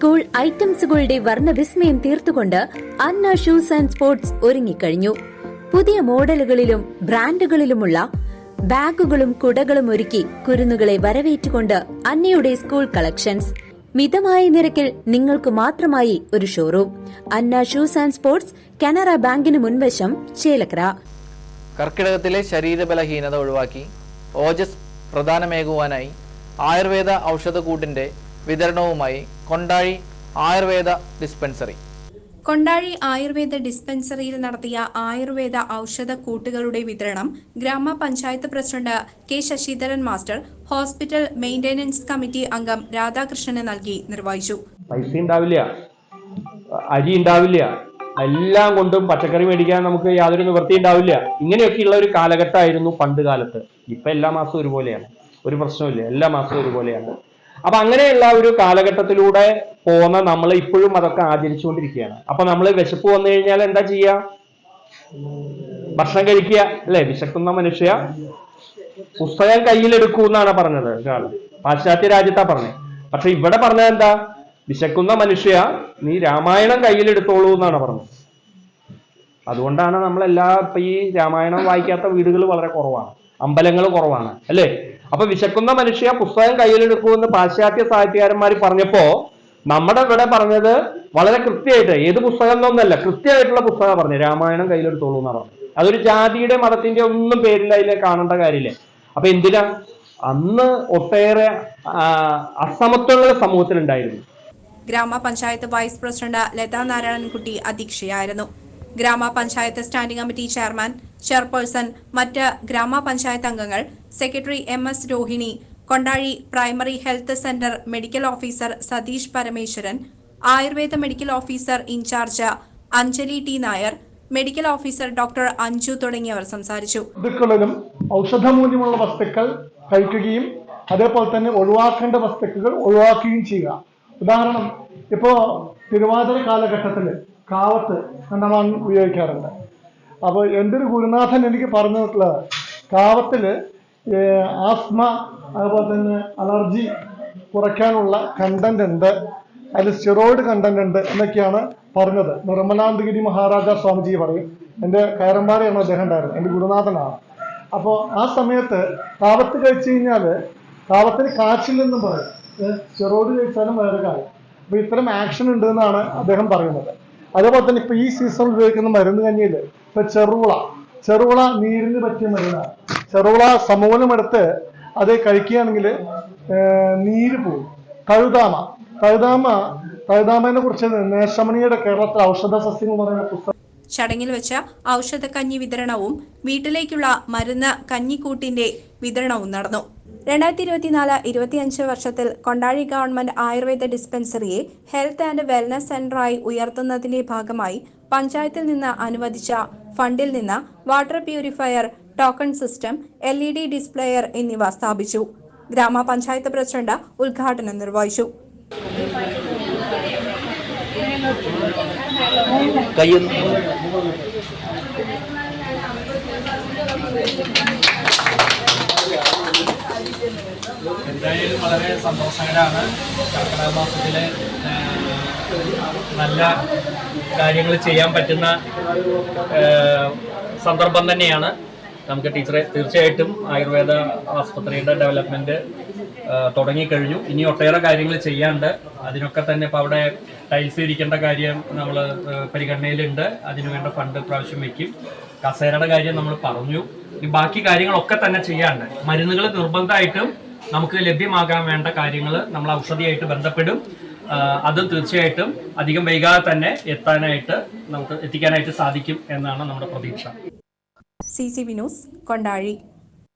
School ഐറ്റംസുകളുടെ വർണവിസ്മയം തീർത്തുകൊണ്ട് അന്ന ഷൂസ് ആൻഡ് സ്പോർട്സ് ഒരുങ്ങിക്കഴിഞ്ഞു. പുതിയ മോഡലുകളിലും ബ്രാൻഡുകളിലുമുള്ള ബാഗുകളും കുടകളും ഒരുക്കി കുരുന്നുകളെ വരവേറ്റുകൊണ്ട് അന്നയുടെ സ്കൂൾ കളക്ഷൻസ്. മിതമായ നിരക്കിൽ നിങ്ങൾക്ക് മാത്രമായി ഒരു showroom. Anna shoes and sports Canara ബാങ്കിന് മുൻവശം ചേലക്കര. കർക്കിടകത്തിലെ ശരീരബലഹീനത ഒഴിവാക്കി. ഓജസ് പ്രധാനമേകുവാനായി ആയുർവേദ ഔഷധക്കൂട്ടിന്റെ വിതരണവുമായി കൊണ്ടാഴി ആയുർവേദ ഡിസ്പെൻസറി. കൊണ്ടാഴി ആയുർവേദ ഡിസ്പെൻസറിയിൽ നടത്തിയ ആയുർവേദ ഔഷധ കൂട്ടുകളുടെ വിതരണം ഗ്രാമപഞ്ചായത്ത് president K Sasidharan master hospital maintenance committee അംഗം രാധാകൃഷ്ണന് നൽകി നിർവഹിച്ചു. പൈസ ഉണ്ടാവില്ല. അരി ഉണ്ടാവില്ല. എല്ലാം കൊണ്ടും പച്ചക്കറി മേടിക്കാൻ നമുക്ക് യാതൊരു നിവൃത്തി ഉണ്ടാവില്ല. ഇങ്ങനെയൊക്കെയുള്ള ഒരു കാലഘട്ടമായിരുന്നു പണ്ട് കാലത്ത്. ഇപ്പൊ എല്ലാ മാസവും ഒരുപോലെയാണ്. ഒരു പ്രശ്നമില്ല എല്ലാ മാസവും ഒരുപോലെയാണ്. അപ്പൊ അങ്ങനെയുള്ള ഒരു കാലഘട്ടത്തിലൂടെ പോകുന്ന നമ്മൾ ഇപ്പോഴും അതൊക്കെ ആചരിച്ചുകൊണ്ടിരിക്കുകയാണ്. അപ്പൊ നമ്മൾ വിശപ്പ് വന്നു കഴിഞ്ഞാൽ എന്താ ചെയ്യുക ഭക്ഷണം കഴിക്കുക അല്ലെ? വിശക്കുന്ന മനുഷ്യ പുസ്തകം കയ്യിലെടുക്കൂ എന്നാണ് പറഞ്ഞത് പാശ്ചാത്യ രാജ്യത്താ പറഞ്ഞത് പക്ഷെ ഇവിടെ പറഞ്ഞത് എന്താ? വിശക്കുന്ന മനുഷ്യ നീ രാമായണം കയ്യിലെടുത്തോളൂ എന്നാണ് പറഞ്ഞത്. അതുകൊണ്ടാണ് ഇപ്പൊ ഈ രാമായണം വായിക്കാത്ത വീടുകൾ വളരെ കുറവാണ്. അമ്പലങ്ങൾ കുറവാണ് അല്ലേ? അപ്പൊ വിശക്കുന്ന മനുഷ്യ പുസ്തകം കയ്യിലെടുക്കൂ എന്ന് പാശ്ചാത്യ സാഹിത്യകാരന്മാർ പറഞ്ഞപ്പോ നമ്മുടെ ഇവിടെ പറഞ്ഞത് വളരെ കൃത്യമായിട്ട് ഏത് പുസ്തകം എന്നൊന്നല്ല കൃത്യമായിട്ടുള്ള പുസ്തകം പറഞ്ഞു രാമായണം കയ്യിലെടുത്തോളൂ എന്നാണ് പറഞ്ഞത്. അതൊരു ജാതിയുടെ മതത്തിന്റെ ഒന്നും പേരിൽ അതിൽ കാണേണ്ട കാര്യമില്ല? അപ്പൊ എന്തിനാ? അന്ന് ഒട്ടേറെ അസമത്വങ്ങൾ സമൂഹത്തിലുണ്ടായിരുന്നു. ഗ്രാമപഞ്ചായത്ത് vice president Latha Narayanankutty അധ്യക്ഷയായിരുന്നു. Gramapanchayat standing committee chairman chairperson മറ്റ് ഗ്രാമപഞ്ചായത്ത് അംഗങ്ങൾ secretary M S Rohini Kondazhy primary health centre medical officer Satheesh Parameswaran Ayurveda medical officer incharge Anjali T Nair medical officer doctor Anju തുടങ്ങിയവർ സംസാരിച്ചു. ഋതുക്കളിലും ഔഷധമൂല്യമുള്ള വസ്തുക്കൾ കഴിക്കുകയും അതേപോലെ തന്നെ ഒഴിവാക്കേണ്ട വസ്തുക്കൾ ഒഴിവാക്കുകയും ചെയ്യുക. ഉദാഹരണം ഇപ്പോ തിരുവാതിര കാലഘട്ടത്തിൽ കാവത്ത് കണ്ടമാൻ ഉപയോഗിക്കാറുണ്ട്. അപ്പോൾ എന്റെ ഒരു ഗുരുനാഥൻ എനിക്ക് പറഞ്ഞു കാവത്തിൽ കാവത്തിൽ ആസ്മ അതുപോലെ തന്നെ അലർജി കുറയ്ക്കാനുള്ള കണ്ടന്റ് ഉണ്ട്. അതിൽ സ്റ്റിറോയിഡ് കണ്ടന്റ് ഉണ്ട് എന്നൊക്കെയാണ് പറഞ്ഞത്. നിർമ്മലാന്തഗിരി മഹാരാജ സ്വാമിജി പറയും. എന്റെ കയറമ്പാറയാണ് അദ്ദേഹം ഉണ്ടായിരുന്നത്. എന്റെ ഗുരുനാഥനാണ്. അപ്പോൾ ആ സമയത്ത് കാവത്ത് കഴിച്ചു കഴിഞ്ഞാൽ കാവത്തിന് കാച്ചില്ലെന്നും പറയും. സ്റ്റിറോയിഡ് കഴിച്ചാലും വേറെ കാര്യം. അപ്പോൾ ഇത്തരം ആക്ഷൻ ഉണ്ട് എന്നാണ് അദ്ദേഹം പറയുന്നത്. അതേപോലെ തന്നെ ഇപ്പൊ ഈ സീസൺ ഉപയോഗിക്കുന്ന മരുന്ന് കഞ്ഞിയിൽ ഇപ്പൊ ചെറുള ചെറുള നീരിന് പറ്റിയ മരുന്നാണ് ചെറുള സമൂലമെടുത്ത് അത് കഴിക്കുകയാണെങ്കിൽ നീര് പോകും തഴുതാമ. തഴുതാമ തഴുതാമനെ കുറിച്ച് നേശമണിയുടെ കേരളത്തിലെ ഔഷധ സസ്യങ്ങൾ പറയുന്ന പുസ്തകം ചടങ്ങിൽ വെച്ച ഔഷധ കഞ്ഞി വിതരണവും വീട്ടിലേക്കുള്ള മരുന്ന് കഞ്ഞിക്കൂട്ടിന്റെ വിതരണവും നടന്നു. രണ്ടായിരത്തി ഇരുപത്തിനാല് ഇരുപത്തിയഞ്ച് വർഷത്തിൽ കൊണ്ടാഴി ഗവൺമെന്റ് ആയുർവേദ ഡിസ്പെൻസറിയെ ഹെൽത്ത് ആൻഡ് വെൽനസ് സെന്ററായി ഉയർത്തുന്നതിന്റെ ഭാഗമായി പഞ്ചായത്തിൽ നിന്ന് അനുവദിച്ച ഫണ്ടിൽ നിന്ന് water purifier token system L E D displayer എന്നിവ സ്ഥാപിച്ചു. ഗ്രാമപഞ്ചായത്ത് പ്രസിഡന്റ് ഉദ്ഘാടനം നിർവഹിച്ചു. എന്തായാലും വളരെ സന്തോഷകരമാണ് കർക്കിടക മാസത്തിലെ നല്ല കാര്യങ്ങൾ ചെയ്യാൻ പറ്റുന്ന സന്ദർഭം തന്നെയാണ്. നമുക്ക് ടീച്ചറെ തീർച്ചയായിട്ടും ആയുർവേദ ആസ്പത്രിയുടെ ഡെവലപ്മെന്റ് തുടങ്ങിക്കഴിഞ്ഞു. ഇനി ഒട്ടേറെ കാര്യങ്ങൾ ചെയ്യാണ്ട് അതിനൊക്കെ തന്നെ ഇപ്പോൾ അവിടെ ടൈൽസ് ഇരിക്കേണ്ട കാര്യം നമ്മൾ പരിഗണനയിലുണ്ട്. അതിനുവേണ്ട ഫണ്ട് പ്രാവശ്യം വെക്കും. കസേരയുടെ കാര്യം നമ്മൾ പറഞ്ഞു. ഇനി ബാക്കി കാര്യങ്ങളൊക്കെ തന്നെ ചെയ്യാണ്ട് മരുന്നുകൾ നിർബന്ധമായിട്ടും നമുക്ക് ലഭ്യമാകാൻ വേണ്ട കാര്യങ്ങൾ നമ്മൾ ഔഷധിയായിട്ട് ബന്ധപ്പെടും. അത് തീർച്ചയായിട്ടും അധികം വൈകാതെ തന്നെ എത്താനായിട്ട് നമുക്ക് എത്തിക്കാനായിട്ട് സാധിക്കും എന്നാണ് നമ്മുടെ പ്രതീക്ഷ. C C Vinos Kondazhy.